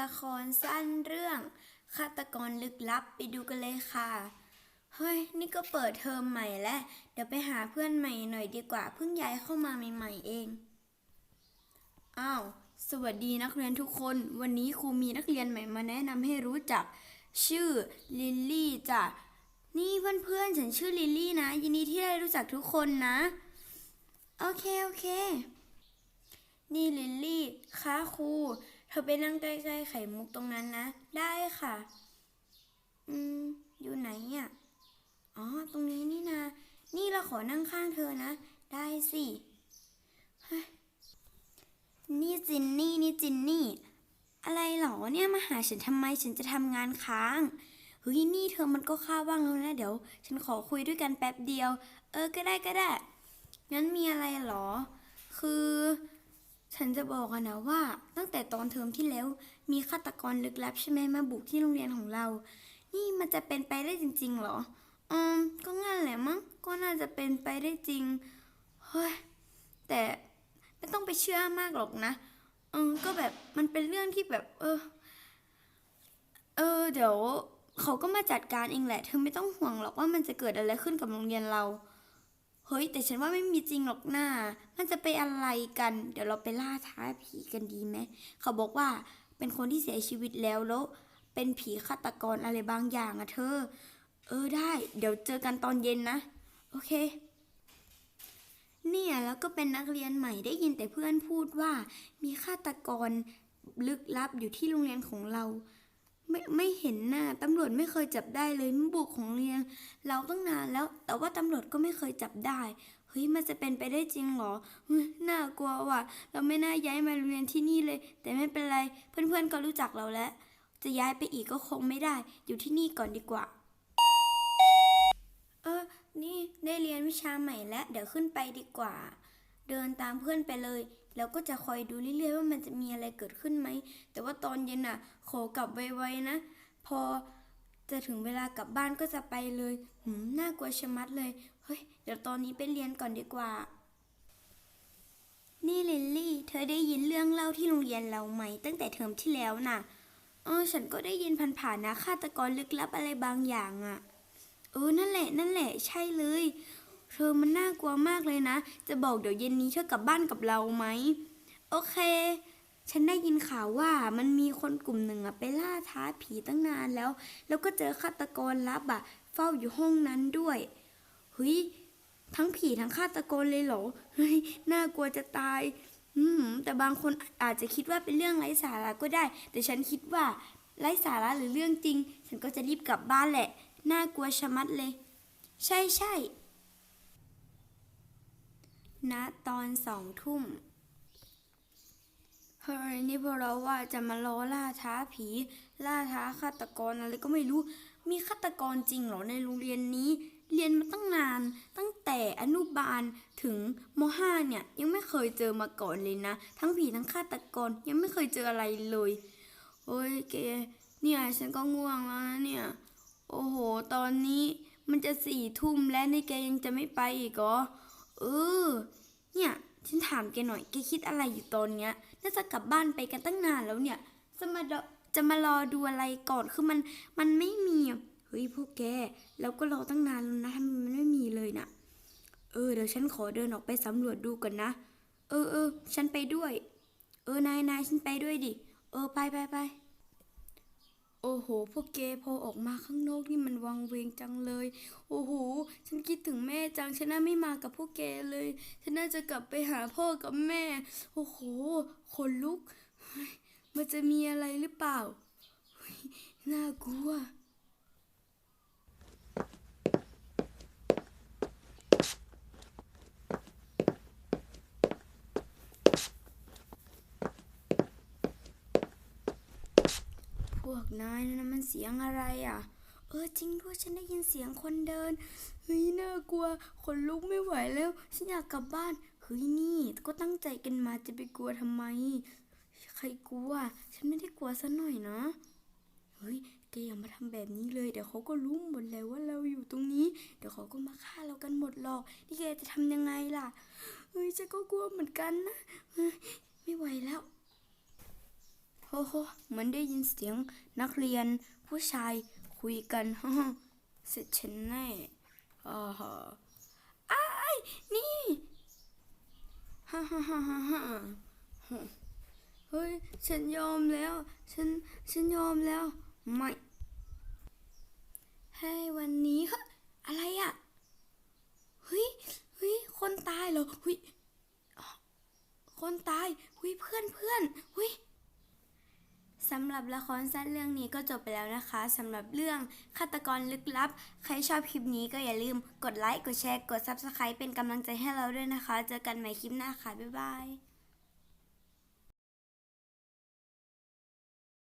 ละครสั้นเรื่องฆาตกรลึกลับไปดูกันเลยค่ะ เฮ้ย นี่ก็เปิดเทอมใหม่แล้ว เดี๋ยวไปหาเพื่อนใหม่หน่อยดีกว่า เพิ่งย้ายเข้ามาใหม่ๆเอง อ้าว สวัสดีนักเรียนทุกคน วันนี้ครูมีนักเรียนใหม่มาแนะนำให้รู้จัก ชื่อลิลลี่จ้ะ นี่เพื่อนๆ ฉันชื่อลิลลี่นะ ยินดีที่ได้รู้จักทุกคนนะ โอเค โอเค นี่ลิลลี่คะครู เธอไปนั่งใกล้ๆไข่มุกตรงนั้นนะ ได้ค่ะ อืม อยู่ไหนอะอ๋อ ตรงนี้นี่นะนี่เราขอนั่งข้างเธอนะ ได้สิฮนี่จินนี่นี่จินนี่ อะไรหรอเนี่ยมาหาฉันทำไมฉันจะทำงานค้างเฮ้ยนี่เธอมันก็ค่าว่างแล้วนะ เดี๋ยว ฉันขอคุยด้วยกันแป๊บเดียว เออก็ได้ก็ได้งั้นมีอะไรหรอ คือ ฉันจะบอกอะนะว่าตั้งแต่ตอนเทอมที่แล้ว มีฆาตกรลึกลับใช่ไหมมาบุกที่โรงเรียนของเรา นี่มันจะเป็นไปได้จริงๆหรอ อืม ก็งั้นแหละมั้ง ก็น่าจะเป็นไปได้จริง เฮ้ย แต่ไม่ต้องไปเชื่อมากหรอกนะอืมก็แบบมันเป็นเรื่องที่แบบ เออ เออ เดี๋ยวเขาก็มาจัดการเองแหละ เธอไม่ต้องห่วงหรอกว่ามันจะเกิดอะไรขึ้นกับโรงเรียนเรา เฮ้ย แต่ฉันว่าไม่มีจริงหรอกหน้า มันจะไปอะไรกัน เดี๋ยวเราไปล่าท้าผีกันดีไหม เขาบอกว่าเป็นคนที่เสียชีวิตแล้วแล้ว เป็นผีฆาตกรอะไรบางอย่างอะเธอ เออได้ เดี๋ยวเจอกันตอนเย็นนะ โอเค เนี่ยแล้วก็เป็นนักเรียนใหม่ได้ยินแต่เพื่อนพูดว่า มีฆาตกรลึกลับอยู่ที่โรงเรียนของเรา ไม่ไม่ เห็นหน้าตำรวจไม่เคยจับได้เลยมันบุกของเรียน เราตั้งนานแล้ว แต่ว่าตำรวจก็ไม่เคยจับได้เฮ้ยมันจะเป็นไปได้จริงเหรอเฮ้ยน่ากลัวว่ะ เราไม่น่าย้ายมาโรงเรียนที่นี่เลย แต่ไม่เป็นไร เพื่อนๆก็รู้จักเราแล้ว จะย้ายไปอีกก็คงไม่ได้ อยู่ที่นี่ก่อนดีกว่า เออ นี่ได้เรียนวิชาใหม่แล้ว เดี๋ยวขึ้นไปดีกว่า เดินตามเพื่อนไปเลย แล้วก็จะคอยดูเรื่อยๆว่ามันจะมีอะไรเกิดขึ้นไหม แต่ว่าตอนเย็นอะ ขอกลับไวๆนะ พอจะถึงเวลากลับบ้านก็จะไปเลยหืมน่ากลัวชะมัดเลย เฮ้ย เดี๋ยวตอนนี้ไปเรียนก่อนดีกว่า นี่ลิลลี่ เธอได้ยินเรื่องเล่าที่โรงเรียนเราไหม ตั้งแต่เทอมที่แล้วน่ะ เออ ฉันก็ได้ยินผ่านๆนะฆาตกรลึกลับอะไรบางอย่างอะ เออ นั่นแหละ นั่นแหละ ใช่เลย เธอมันน่ากลัวมากเลยนะ จะบอกเดี๋ยวเย็นนี้เธอกลับบ้านกับเราไหม โอเค ฉันได้ยินข่าวว่ามันมีคนกลุ่มหนึ่งอะไปล่าท้าผีตั้งนานแล้ว แล้วก็เจอฆาตกรลับอะเฝ้าอยู่ห้องนั้นด้วยเฮ้ยทั้งผีทั้งฆาตกรเลยเหรอเฮ้ยน่ากลัวจะตาย อืมแต่บางคนอาจจะคิดว่าเป็นเรื่องไร้สาระก็ได้ แต่ฉันคิดว่าไร้สาระหรือเรื่องจริง ฉันก็จะรีบกลับบ้านแหละ น่ากลัวชะมัดเลย ใช่ใช่ณตอนสองทุ่ม เฮ้ยนี่พวกเราว่าจะมาล้อล่าท้าผี ล่าท้าฆาตกรอะไรก็ไม่รู้ มีฆาตกรจริงเหรอในโรงเรียนนี้ เรียนมาตั้งนาน ตั้งแต่อนุบาลถึงมห้าเนี่ย ยังไม่เคยเจอมาก่อนเลยนะ ทั้งผีทั้งฆาตกรยังไม่เคยเจออะไรเลยโอ้ยเกเนี่ยฉันก็ง่วงแล้วนะเนี่ย โอ้โห ตอนนี้มันจะสี่ทุ่มแล้วนี่แกยังจะไม่ไปอีกเหรอเออเนี่ย ฉันถามแกหน่อยแกคิดอะไรอยู่ตอนเนี้ย น่าจะกลับบ้านไปกันตั้งนานแล้วเนี่ย จะมาจะมารอดูอะไรก่อนคือมันมันไม่มีเฮ้ยพวกแกเราก็รอตั้งนานแล้วนะทำไมมันไม่มีเลยน่ะเออเดี๋ยวฉันขอเดินออกไปสำรวจดูก่อนนะ เออเออฉันไปด้วย เออนายนายฉันไปด้วยดิ เออไปไปไป โอ้โห พวกเกพอออกมาข้างนอกนี่มันวังเวงจังเลย โอ้โห ฉันคิดถึงแม่จัง ฉันน่าไม่มากับพวกเกเลย ฉันน่าจะกลับไปหาพ่อกับแม่ โอ้โหขนลุก มันจะมีอะไรหรือเปล่า น่ากลัว วกนายนะมันเสียงอะไรอะ เออจริงด้วยฉันได้ยินเสียงคนเดินเฮ้ยน่ากลัวขนลุกไม่ไหวแล้ว ฉันอยากกลับบ้านเฮ้ยนี่ก็ตั้งใจกันมาจะไปกลัวทำไม ใครกลัว ฉันไม่ได้กลัวซะหน่อยนะเฮ้ยแกอย่ามาทำแบบนี้เลย เดี๋ยวเขาก็รู้หมดแล้วว่าเราอยู่ตรงนี้ เดี๋ยวเขาก็มาฆ่าเรากันหมดหรอก นี่แกจะทำยังไงล่ะ เฮ้ยฉันก็กลัวเหมือนกันนะ ไม่ไหวแล้ว โฮ้โหเหมือนได้ยินเสียงนักเรียนผู้ชายคุยกันฮ่าเสร็จฉันแน่อ่าฮะอ้ายนี่ฮ่าฮ่าฮ่าฮ่าฮ่าเฮ้ย ฉันยอมแล้ว ฉัน ฉันยอมแล้ว ไม่ให้วันนี้เฮ้ยอะไรอะ เฮ้ย เฮ้ย คนตายเหรอเฮ้ย คนตายเฮ้ย เพื่อนเพื่อนเฮ้ย สำหรับละครสั้นเรื่องนี้ก็จบไปแล้วนะคะสำหรับเรื่องฆาตกรลึกลับ ใครชอบคลิปนี้ก็อย่าลืมกดไลค์ กดแชร์ กด Subscribe เป็นกำลังใจให้เราด้วยนะคะ เจอกันใหม่คลิปหน้าค่ะ บ๊ายบาย